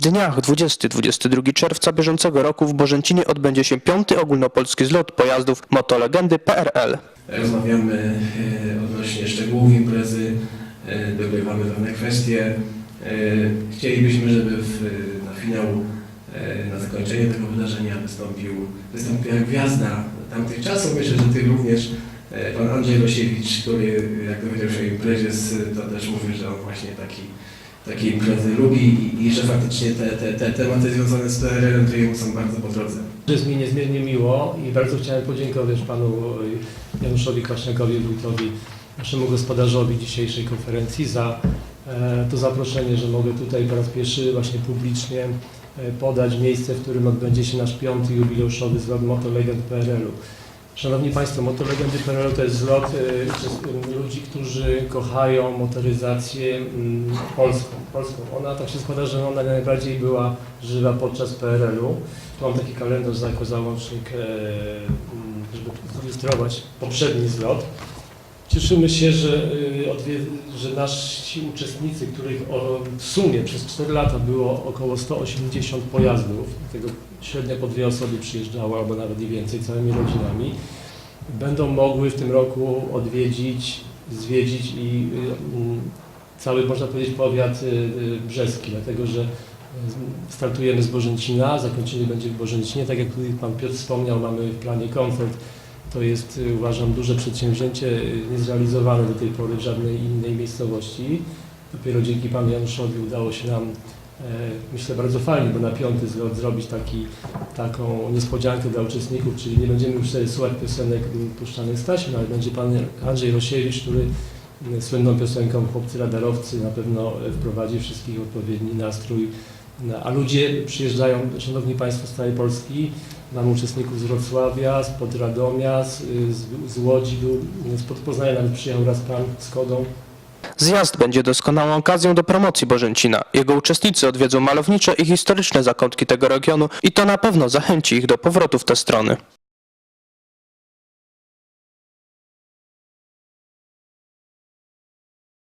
W dniach 20-22 czerwca bieżącego roku w Bożęcinie odbędzie się piąty ogólnopolski zlot pojazdów Motolegendy PRL. Rozmawiamy e, odnośnie szczegółów imprezy, e, dogrywamy pewne kwestie. E, Chcielibyśmy, żeby w, na finał, na zakończenie tego wydarzenia wystąpił, wystąpiła gwiazda tamtych czasów. Myślę, że Ty również, Pan Andrzej Rosiewicz, który jak dowiedział się o imprezie, to też mówił, że on właśnie taki, takie imprezy lubi i, że faktycznie te, te, te tematy związane z PRL-em są bardzo po drodze. Jest mi niezmiernie miło i bardzo chciałem podziękować panu e, Januszowi Kwaśniakowi, wójtowi, naszemu gospodarzowi dzisiejszej konferencji za e, to zaproszenie, że mogę tutaj po raz pierwszy właśnie publicznie e, podać miejsce, w którym odbędzie się nasz piąty jubileuszowy zlot Motolegend PRL-u. Szanowni Państwo, Motolegendy PRL to jest zlot e, przez- ludzi, którzy kochają motoryzację mm, polską. polską. Ona tak się składa, że ona najbardziej była żywa podczas PRL-u. Tu mam taki kalendarz jako załącznik, mm, żeby zilustrować poprzedni zlot. Cieszymy się, że, y, że nasi uczestnicy, których w sumie przez 4 lata było około 180 pojazdów, tego średnio po dwie osoby przyjeżdżały, albo nawet i więcej, całymi rodzinami, będą mogły w tym roku odwiedzić, zwiedzić i y, mm, cały, można powiedzieć, powiat y, brzeski, dlatego że startujemy z Bożęcina, zakończenie będzie w Bożęcinie, tak jak tutaj Pan Piotr wspomniał, mamy w planie koncert, to jest y, uważam duże przedsięwzięcie, y, niezrealizowane do tej pory w żadnej innej miejscowości. Dopiero dzięki Panu Januszowi udało się nam, e, myślę, bardzo fajnie, bo na piąty zlot zrobić taki, taką niespodziankę dla uczestników, czyli nie będziemy już sobie słuchać piosenek puszczanych z taśmy, ale będzie Pan Andrzej Rosiewicz, który m, słynną piosenką Chłopcy Radarowcy na pewno e, wprowadzi wszystkich w odpowiedni nastrój. No, A ludzie przyjeżdżają, Szanowni Państwo, z całej Polski, Mamy uczestników z Wrocławia, spod Radomia, z, z, z Łodzi, był, spod Poznania nawet przyjechał raz pan z Kodą. Zjazd będzie doskonałą okazją do promocji Bożęcina. Jego uczestnicy odwiedzą malownicze i historyczne zakątki tego regionu i to na pewno zachęci ich do powrotu w te strony.